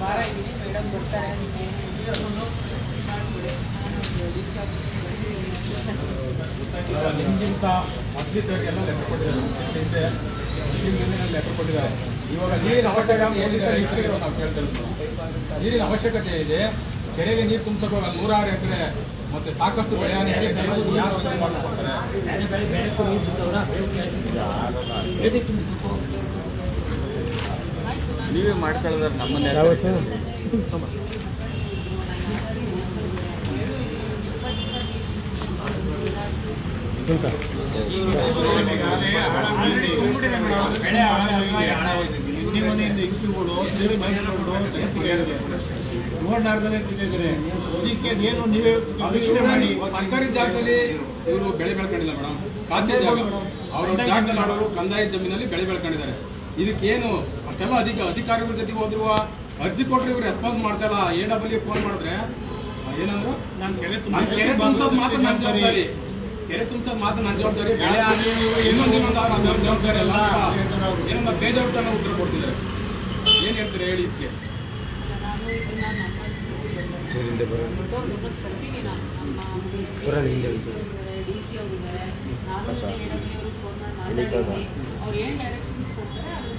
ವಾರ ಇದ್ದೀನಿ ಮೇಡಮ್ ಬರ್ತಾರೆ ಲೆಕ್ಕ ಕೊಟ್ಟಿದ್ದಾರೆ ಹಿಂದೆ ಲೆಟರ್ ಕೊಟ್ಟಿದ್ದಾರೆ ಇವಾಗ ನೀರಿನ ಅವಶ್ಯಕ ಮೂರು ದಿವಸ ನಾವು ನೀರಿನ ಅವಶ್ಯಕತೆ ಇದೆ ಕೆರೆಗೆ ನೀರು ತುಂಬಿಸೋಕೆ ನೂರಾರು ಎಕರೆ ಮತ್ತೆ ಸಾಕಷ್ಟು ಬೆಳೆ ನೀವೇ ಮಾಡ್ಕೊಳ್ಳೋದ್ರೆ ನಮ್ಮನ್ನೇ ನೋಡ್ಲಾರ್ದಲೇ ತಿಂದಿದ್ದಾರೆ ಇದಕ್ಕೆ ಏನು ನೀವೇ ವೀಕ್ಷಣೆ ಮಾಡಿ ಸರ್ಕಾರಿ ಜಾಗದಲ್ಲಿ ಇವರು ಬೆಳೆ ಬೆಳ್ಕೊಂಡಿಲ್ಲ ಮೇಡಮ್. ಖಾತೆ ಜಾಗ ಅವರ ಜಾಗದಲ್ಲಿ ಆಡೋರು ಕಂದಾಯ ಜಮೀನಲ್ಲಿ ಬೆಳೆ ಬೆಳ್ಕೊಂಡಿದ್ದಾರೆ. ಇದಕ್ಕೇನು ಅಷ್ಟೆಲ್ಲ ಅಧಿಕ ಅಧಿಕಾರಿಗಳ ಜೊತೆ ಹೋದ್ರು ಅರ್ಜಿ ಕೊಟ್ಟರೆ ಇವ್ರು ರೆಸ್ಪಾನ್ಸ್ ಮಾಡ್ತಾ ಇಲ್ಲ ಎ ಡಬ್ಲ್ಯೂ ಫೋನ್ ಮಾಡಿದ್ರೆ ಏನಂದ್ರು? ನಾನು ಕೆರೆ ನಾನ್ ಕೆರೆ ತುಂಬಿಸೋದು ಮಾತ್ರ ನನ್ನ ಜವಾಬ್ದಾರಿ. ಕೆರೆ ತುಂಬಿಸೋದು ಮಾತ್ರ ನನ್ನ ಜವಾಬ್ದಾರಿ. ಬೆಳೆ ಆಗಿ ಇನ್ನೊಂದು ಇನ್ನೊಂದು ಅವ್ರ ನಮ್ಮ ಜವಾಬ್ದಾರಿ ಅಲ್ಲ. ಏನನ್ನ ಬೇಜವಾಬ್ದಾರ ಉತ್ತರ ಕೊಡ್ತಿದ್ದಾರೆ? ಏನ್ ಹೇಳ್ತೀರಾ ಹೇಳಿ ಇದಕ್ಕೆ? ಡಿ ಸಿ ಅವರಿದ್ದಾರೆ. ನಾನು ಎ ಡಬ್ಲ್ಯೂ ಅವರು ಫೋನ್ ಮಾಡಿ ಮಾತಾಡಿದ್ದೀನಿ ಅವ್ರು ಏನು ಡೈರೆಕ್ಷನ್ಸ್ ಕೊಡ್ತಾರೆ ಅದ್ರ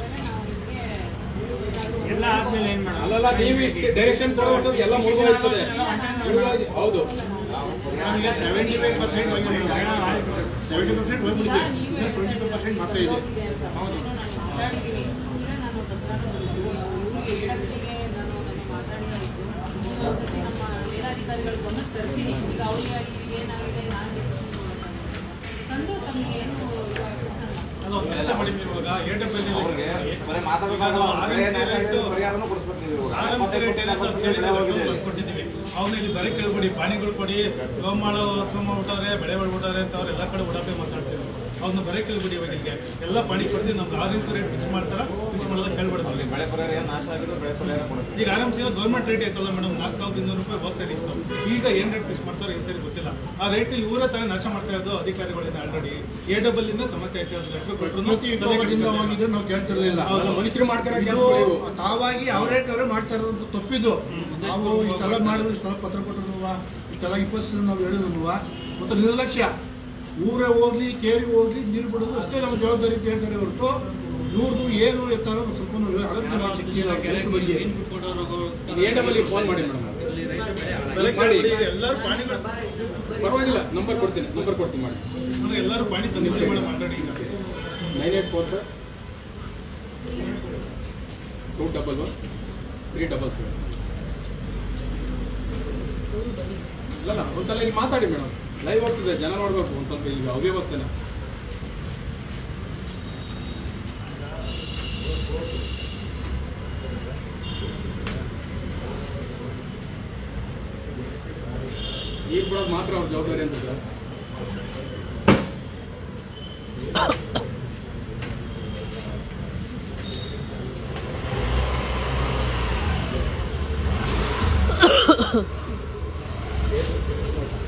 ಎಲ್ಲ ಆದ್ಮೇಲೆ ಏನ್ ಮಾಡೋದು? ಅಲ್ಲಲ್ಲ ನೀವು ಇಷ್ಟು ಡೈರೆಕ್ಷನ್ ಎಲ್ಲ ಮುಳುಗೋಗ್ತದೆ. ಹೌದು. ನಮಗೆ ಸೆವೆಂಟಿ ಫೈವ್ ಪರ್ಸೆಂಟ್ ಸೆವೆಂಟಿ ಹೋಗ್ಬಿಟ್ಟಿದೆ ಟ್ವೆಂಟಿ ಫೈವ್ ಮಾತ್ರ ಇದೆ. ಮೇಲಾಧಿಕಾರಿಗಳ ಗಮನಕ್ಕೆ ತರ್ತೀನಿ ಈಗ ಅವ್ರಿಗೆ ಏನಾಗಿದೆ ನಾನು ತಂದು ತಮಗೆ ಏನು ಇದಾಗುತ್ತೆ ಅಂತ ಅದು ಒಂದು ಕೆಲಸ ಮಾಡಿ ಇವಾಗ ಅವ್ನ ಇಲ್ಲಿ ಬರೀ ಕೇಳ್ಬಿಡಿ. ಪಾಣಿಗಳು ಕೊಡಿ, ಗೋಮಾಳ ಸುಮ್ಮ ಬಿಟ್ಟವ್ರೆ ಬೆಳೆ ಬೆಳ್ಬಿಟ್ಟವ್ರೆ ಅಂತ ಅವ್ರು ಎಲ್ಲ ಕಡೆ ಉಡಾಪೆ ಮಾತಾಡ್ತೀವಿ ಅವ್ನ ಬರೇ ಕೇಳ್ಬಿಡಿ ಅವರಿಗೆ ಎಲ್ಲ ಪಾಣಿ ಕೊಡ್ತೀವಿ ನಮ್ಗೆ ಆರ್ ಇನ್ಸ್ ರೇಟ್ ಫಿಕ್ಸ್ ಮಾಡ್ತಾರ ಫಿಕ್ಸ್ ಮಾಡೋದಕ್ಕೆ ಅಲ್ಲಿ ಕೇಳ್ಬಿಡ್ತೀವಿ ಬೆಳೆ ಪರಿಹಾರ ಏನು ನಾಶ ಆಗಿದ್ರು ಬೆಳೆ ಪರಿಹಾರ ಕೊಡುತ್ತೆ? ಈಗ ಆರಾಮ್ಸಿ ಗೌರ್ಮೆಂಟ್ ರೇಟ್ ಐತಲ್ಲ ಮೇಡಮ್ ನಾಲ್ಕು ಸಾವಿರದ ಇನ್ನೂರು ರೂಪಾಯಿ ಹೋದ ಸರಿ ಇತ್ತು ಈಗ ಏನ್ ರೇಟ್ ಫಿಕ್ಸ್ ಮಾಡ್ತಾರೆ ಈ ಸರಿ ಗೊತ್ತಿಲ್ಲ. ಆ ರೇಟ್ ಇವರ ತಾನೇ ನಾಶ ಮಾಡ್ತಾ ಇರೋದು ಅಧಿಕಾರಿಗಳಿಂದ ಆಲ್ರೆಡಿ ಎ ಡಬಲ್ ಇಂದ ಸಮಸ್ಯೆ ಐತೆ ನಾವು ಕೇಳ್ತಿರ್ಲಿಲ್ಲ ಮನುಷ್ಯರು ಮಾಡ್ತಾರೆ ತಾವಾಗಿ ಅವರೇ ಅವರೇ ಮಾಡ್ತಾ ಇರೋದು ತಪ್ಪಿದ್ದು. ನಾವು ಇಷ್ಟೆಲ್ಲ ಮಾಡಿದ್ರು ಇಷ್ಟೆಲ್ಲ ಪತ್ರ ಕೊಟ್ಟರು ಇಷ್ಟೆಲ್ಲ ಇಪ್ಪತ್ತು ನಾವು ಹೇಳಿದ್ರು ಮತ್ತು ನಿರ್ಲಕ್ಷ್ಯ. ಊರೇ ಹೋಗ್ಲಿ ಕೇರಿ ಹೋಗ್ಲಿ ನೀರು ಬಿಡೋದು ಅಷ್ಟೇ ನಮ್ಮ ಜವಾಬ್ದಾರಿ ಅಂತ ಹೇಳ್ತಾರೆ ಹೊರತು ಇವ್ರದ್ದು ಏನು ಎತ್ತಾರೋ ಸ್ವಲ್ಪ ಬಗ್ಗೆ. ಫೋನ್ ಮಾಡಿ ಎಲ್ಲರೂ ಪರವಾಗಿಲ್ಲ ನಂಬರ್ ಕೊಡ್ತೀನಿ ನಂಬರ್ ಕೊಡ್ತೀನಿ ಮಾಡಿ. ಅಂದ್ರೆ ಎಲ್ಲರೂ ಪಾಣಿ ತಂದಿದ್ದೀವಿ ಮಾತಾಡಿ nine eight four sir. Two double one three double seven. ಇಲ್ಲ ಒಂದ್ಸಲ ಇಲ್ಲಿ ಮಾತಾಡಿ ಮೇಡಮ್. ಲೈವ್ ಹೋಗ್ತಿದೆ ಜನ ನೋಡ್ಬೇಕು ಒಂದ್ ಸ್ವಲ್ಪ ಈಗ ಬರ್ತೇನೆ ನೀರ್ ಬಿಡೋದು ಮಾತ್ರ ಅವ್ರ ಜವಾಬ್ದಾರಿ ಅಂತ ಸರ್ ಗೊತ್ತಲ್ಲ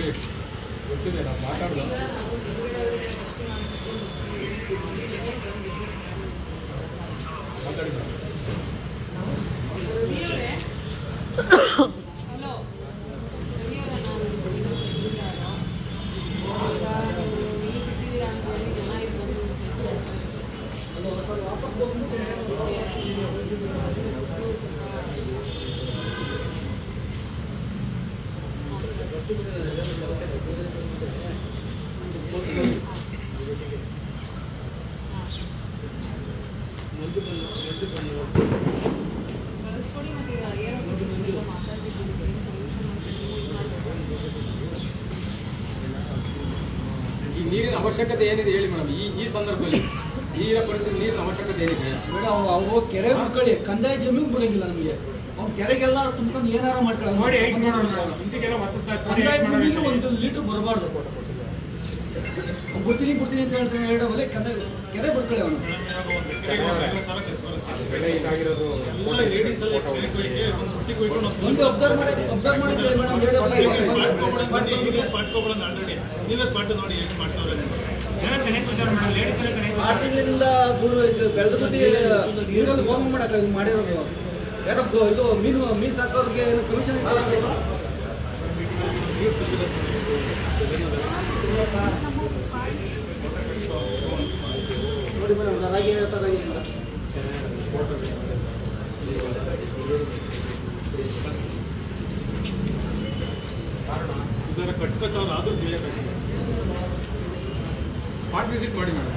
ಬಿಡಿ ಗೊತ್ತಿದೆ ನಾವು ಮಾತಾಡ್ದು? ಈಗ ಈ ನೀರಿನ ಅವಶ್ಯಕತೆ ಏನಿದೆ ಹೇಳಿ ಮೇಡಮ್? ಈ ಈ ಸಂದರ್ಭದಲ್ಲಿ ನೀರ ಪರಿಸ್ಥಿತಿ ನೀರಿನ ಅವಶ್ಯಕತೆ ಏನಿದೆ? ಮೇಡಮ್, ಅವು ಕೆರೆ ಮಕ್ಕಳಿ ಕಂದಾಯ ಜಮೀನು ಬಿಡಂಗಿಲ್ಲ ನಮಗೆ. ಅವ್ನು ಕೆರೆಗೆಲ್ಲ ತುಂಬ್ಕೊಂಡು ಏನಾರ ಮಾಡ್ಕೊಳ್ಳೋದು. ನೋಡಿ ಇರ್ತಾರೆ. ಒಂದು ಲೀಟರ್ ಬರಬಾರ್ದು ಬರ್ತೀನಿ ಬರ್ತೀನಿ ಅಂತ ಹೇಳ್ತಾರೆ ಎರಡು ಕೆರೆ ಕೆರೆ ಬರ್ಕೊಳ್ಳಿ ಅವನು. ಒಂದು ಅಬ್ಸರ್ವ್ ಮಾಡಿ ಅಬ್ಸರ್ವ್ ಮಾಡಿದ್ರೆ. ಆರು ತಿಂಗಳಿಂದ ಬೆಳೆದ ಬುಟ್ಟಿ ನೀರಲ್ಲಿ ಹೋಮ ಮಾಡಕ್ಕೆ ಮಾಡಿರೋದು. ಗೊ- ಇದು ಮೀನು ಮೀನು ಸಾಕೋರಿಗೆ ಏನು ಕಮಿಷನ್ ನೋಡಿ ಮೇಡಮ್ ರಾಗಿ ಹೇಳ್ತಾರೆ ಇದರ ಕಟ್ಕಟ್ಟವ್ರು ಆದ್ರೂ ಬೇಯಬೇಕು ಸ್ಪಾಟ್ ವಿಸಿಟ್ ಮಾಡಿ ಮೇಡಮ್.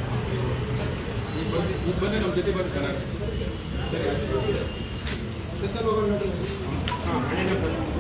ಈಗ ಬಂದು ಈಗ ಬಂದು ನಮ್ಮ ಜೊತೆ ಬಂದು ಚೆನ್ನಾಗಿ ಸರಿ कितने लोग